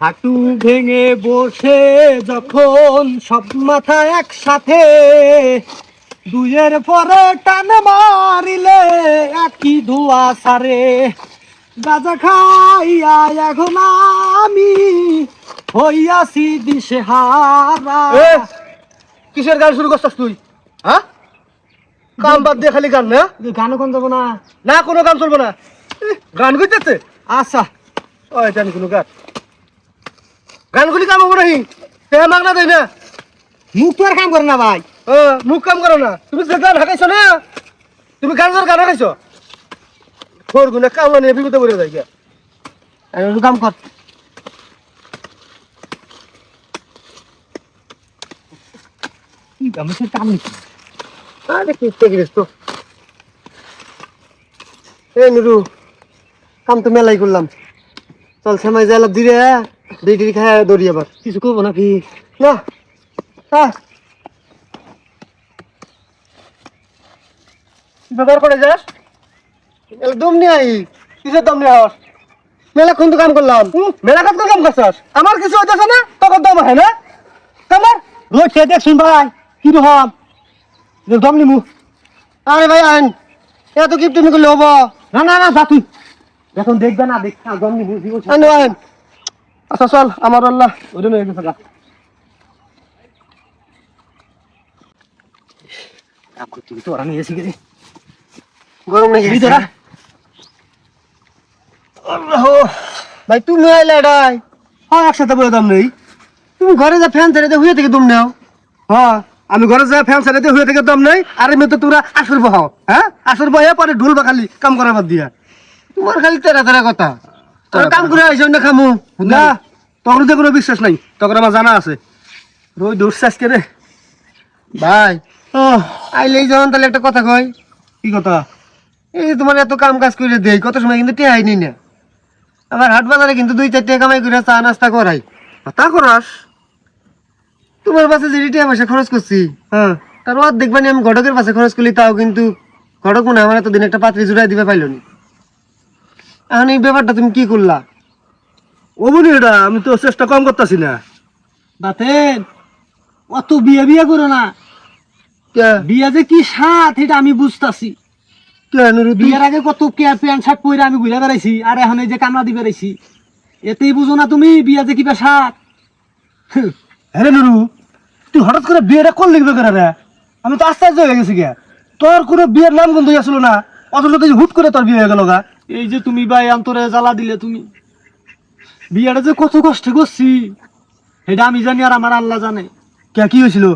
হাঁটু ভেঙে বসে যখন সব মাথা একসাথে দুইয়ের পরে টান মারিলে একই ধোয়া সারে। গাজা খাইয়া এখন আমি হইয়াছি দিশে হারা কিসের গান শুরু করছিস তুই? হ্যাঁ কাম বাদ দিয়ে খালি গান না? গান কোন যাব না। না কোনো গান চলবে না। গান গইতেছে আচ্ছা। ওই জানি কোনো গান। গানগুলি কাম হব নাহি তে মাগনা দেয় না। মুখ তো আর কাম করে না ভাই। ও, মুখ কাম করো না। তুমি যে গান হাঁকাইছো না? তুমি গান গান গান হাঁকাইছো ফোর গুনে কাম নিয়ে বিপদে পড়ে গিয়া। কাম কর। কাম সে কাম নাকি আরে কি তেগিরিস তো? এ নুরু কাম তো মেলাই করলাম। চল সেমাই যাই লাভ টিরি খায়, দৌড়ি আবার। কিছু করব নাকি? না ব্যবহার করে যাস? দম নিয়ে কিসের দম নিয়ে মেলা কোন কাম করলাম। মেলা কাজ কাম করছাস? আমার কিছু হইতেছে না তোর দম হয় না? তোমার রোজ খেয়ে দেখ ভাই, কি রকম দম নিমু। আরে ভাই, আইন। এত কিপ তুমি করলে হব। না না না, যা এখন দেখবে না, দেখ দম নিমু আইন। আচ্ছা চল আমার আল্লাহ ওটা নিয়ে গেছে তো ওরা গরম নাকি? ভাই তুমি আইলে এটাই হ্যাঁ একসাথে বলে দাম নেই। তুমি ঘরে যা ফ্যান ছেড়ে হুয়ে থেকে দম নেও। হ্যাঁ আমি ঘরে যা ফ্যান ছেড়ে হুয়ে থেকে দম নেই। আর এমনি তো তোমরা আসর বহাও হ্যাঁ? আসর বহে পরে ঢোল বা খালি কাম করার বাদ দিয়া। তোমার খালি তেরা তেরা কথা। কাম করে আইসো না খামু না তখন তো কোনো বিশ্বাস নাই। তখন আমার জানা আছে। রোজ দৌড়ছে আজকে রে। ভাই আইলেই যখন তাহলে একটা কথা কয়। কি কথা? এই তোমার এত কাম কাজ করে দেই কত সময় কিন্তু টেহাই নি না। আবার হাট বাজারে কিন্তু দুই চারটে কামাই করে চা নাস্তা করাই। তা করাস? তোমার পাশে যে টিয়া পয়সা খরচ করছি হ্যাঁ তার অর্ধেক মানে আমি ঘটকের পাশে খরচ করলি তাও কিন্তু ঘটক মনে আমার এতদিন একটা পাত্রী জুড়াই দিবে পাইল নি এখন এই ব্যাপারটা তুমি কি করলা? অমনি এটা আমি তো চেষ্টা কম করতেছি না। বাতেন অত বিয়ে বিয়ে করো না। কে? বিয়ে যে কি সাথ এটা আমি বুঝতাছি। কে বিয়ের আগে কত কে প্যান্ট শার্ট পরে আমি ঘুরে বেড়াইছি আর এখন এই যে কান্না দিয়ে বেড়াইছি। এতেই বুঝো না তুমি বিয়ে যে কিবা সাথ হ্যাঁ নুরু তুই হঠাৎ করে বিয়েটা কোন লিখবে করে রে? আমি তো আশ্চর্য হয়ে গেছি গে। তোর কোনো বিয়ের নাম গন্ধ আসলো না অথচ তুই হুট করে তোর বিয়ে হয়ে গেল গা। এই যে তুমি ভাই অন্তরে জ্বালা দিলে তুমি। বিয়েটা যে কত কষ্ট করছি। এটা আমি জানি আর আমার আল্লাহ জানে। কে কি হয়েছিল?